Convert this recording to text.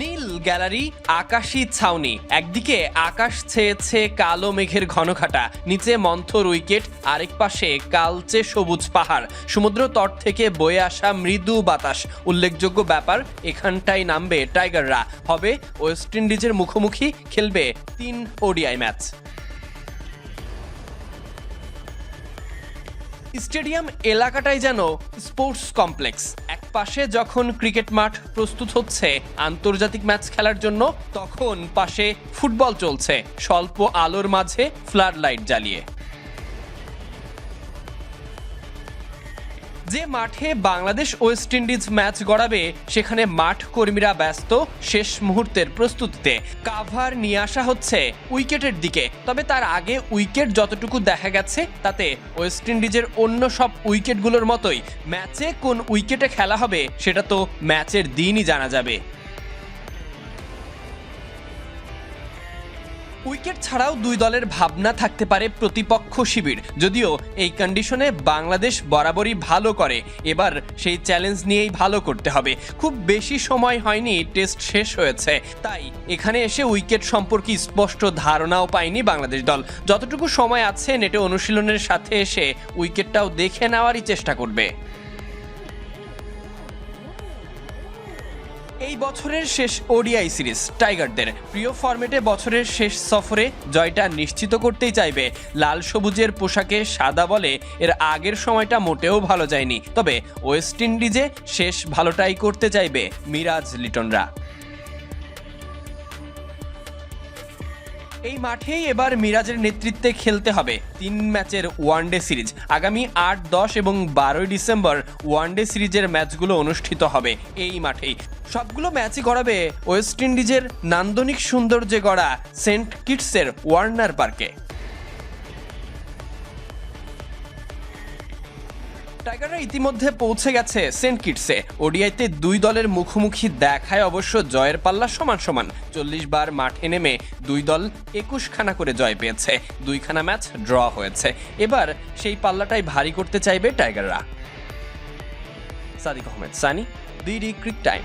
নীল gallery, আকাশী ছাউনি। একদিকে আকাশ ছেয়েছে কালো মেঘের ঘনঘাটা, নিচে মন্থর উইকেট, আরেক পাশে কালচে সবুজ পাহাড়। সমুদ্র তট থেকে বয়ে আসা মৃদু বাতাস। উল্লেখযোগ্য ব্যাপার এখানটাই নামবে টাইগাররা। হবে ওয়েস্ট ইন্ডিজের মুখোমুখি, খেলবে তিন ওডিআই ম্যাচ। স্টেডিয়াম এলাকাটাই যেন স্পোর্টস কমপ্লেক্স। পাশে যখন ক্রিকেট মাঠ প্রস্তুত হচ্ছে, আন্তর্জাতিক ম্যাচ খেলার জন্য তখন পাশে ফুটবল চলছে, স্বল্প আলোর মাঝে ফ্লাড লাইট জ্বালিয়ে। যে মাঠে বাংলাদেশ ওয়েস্ট ইন্ডিজ ম্যাচ গড়াবে, সেখানে মাঠ কর্মীরা ব্যস্ত শেষ মুহূর্তের প্রস্তুতিতে। কাভার নিয়ে আসা হচ্ছে উইকেটের দিকে। তবে তার আগে উইকেট যতটুকু দেখা গেছে, তাতে ওয়েস্ট ইন্ডিজের অন্য সব উইকেটগুলোর মতোই ম্যাচে কোন উইকেটে খেলা হবে, সেটা তো ম্যাচের দিনই জানা যাবে। উইকেট ছাড়াও দুই দলের ভাবনা থাকতে পারে প্রতিপক্ষ শিবির। যদিও এই কন্ডিশনে বাংলাদেশ বরাবরই ভালো করে। এবার সেই চ্যালেঞ্জ নিয়েই ভালো করতে হবে। খুব বেশি সময় হয়নি টেস্ট শেষ হয়েছে। তাই এখানে এসে উইকেট সম্পর্কে স্পষ্ট ধারণাও পায়নি বাংলাদেশ দল। যতটুকু সময় আছে নেটে অনুশীলনের সাথে এসে উইকেটটাও দেখে নেওয়ারই চেষ্টা করবে। এই বছরের শেষ ওডিআই সিরিজ, টাইগারদের। প্রিয় ফরম্যাটে বছরের শেষ সফরে জয়টা নিশ্চিত করতেই চাইবে। লাল সবুজের পোশাকে সাদা বলে এর আগের সময়টা মোটেও ভালো যায়নি। তবে ওয়েস্ট ইন্ডিজে শেষ ভালোটাই করতে চাইবে মিরাজ লিটনরা। এই মাঠেই এবার মিরাজের নেতৃত্বে খেলতে হবে। তিন ম্যাচের ওয়ানডে সিরিজ। আগামী আট, দশ এবং বারোই ডিসেম্বর ওয়ানডে সিরিজের ম্যাচগুলো অনুষ্ঠিত হবে এই মাঠেই। সবগুলো ম্যাচই গড়াবে ওয়েস্ট ইন্ডিজের নান্দনিক সৌন্দর্যে গড়া সেন্ট কিটসের ওয়ার্নার পার্কে। টাইগাররা ইতিমধ্যে পৌঁছে গেছে সেন্ট কিটসে। ওডিআইতে দুই দলের মুখোমুখি দেখায় অবশ্য জয়ের পাল্লা সমান সমান। চল্লিশ বার মাঠে নেমে দুই দল একুশখানা করে জয় পেয়েছে। দুইখানা ম্যাচ ড্র হয়েছে। এবার সেই পাল্লাটাই ভারী করতে চাইবে টাইগাররা। সাদিক আহমেদ, সানি দিডি ক্রিক টাইম।